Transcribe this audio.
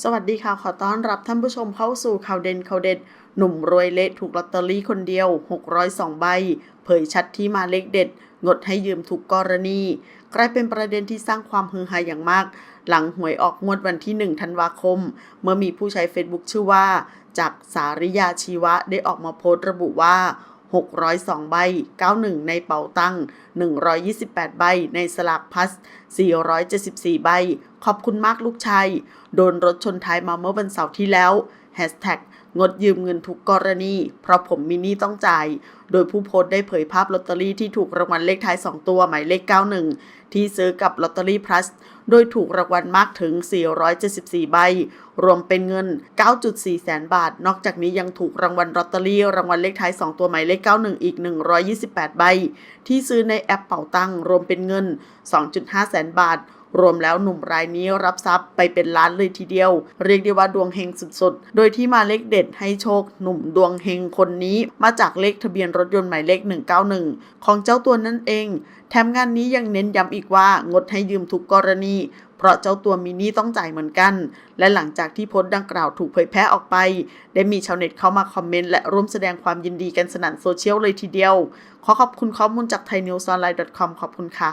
สวัสดีค่ะ ขอต้อนรับท่านผู้ชมเข้าสู่ข่าวเด่นข่าวเด็ด หนุ่มรวยเละถูกลอตเตอรี่คนเดียว 602 ใบ เผยชัดที่มาเลขเด็ด งดให้ยืมทุกกรณี กลายเป็นประเด็นที่สร้างความฮือฮาอย่างมาก หลังหวยออกงวดวันที่ 1 ธันวาคม เมื่อมีผู้ใช้ Facebook ชื่อว่า จากสาริยาชีวะได้ออกมาโพสต์ระบุว่า 602 ใบ 91 ในเป๋าตัง128 ใบ ในสลากพลัส 474 ใบ ขอบคุณมากลูกชาย โดนรถชนท้ายมาเมื่อวันเสาร์ที่แล้ว งดยืมเงินทุกกรณี เพราะผมมีหนี้ต้องจ่าย โดยผู้โพสต์ได้เผยภาพลอตเตอรี่ที่ถูกรางวัลเลขท้าย 2 ตัวหมายเลข 91 ที่ซื้อกับลอตเตอรี่พลัส โดยถูกรางวัลมากถึง 474 ใบ รวมเป็นเงิน 9.4 แสนบาท นอกจากนี้ยังถูกรางวัลลอตเตอรี่รางวัลเลขท้าย 2 ตัวหมายเลข 91 อีก 128 ใบ ที่ซื้อในแอปเป่าตังรวมเป็นเงิน 2.5 แสนบาท รวมแล้วหนุ่มรายนี้รับทรัพย์ไปเป็นล้านเลยทีเดียว เรียกได้ว่าดวงเฮงสุดๆ โดยที่มาเลขเด็ดให้โชคหนุ่มดวงเฮงคนนี้ มาจากเลขทะเบียนรถยนต์หมายเลข 191 ของเจ้าตัวนั่นเอง แถมงานนี้ยังเน้นย้ำอีกว่างดให้ยืมทุกกรณีเพราะเจ้าตัวมีหนี้ต้องจ่ายเหมือนกัน และหลังจากที่โพสต์ดังกล่าวถูกเผยแพร่ออกไป ได้มีชาวเน็ตเข้ามาคอมเมนต์และร่วมแสดงความยินดีกันสนั่นโซเชียลเลยทีเดียว ขอขอบคุณข้อมูลจาก thainews online com ขอบคุณค่ะ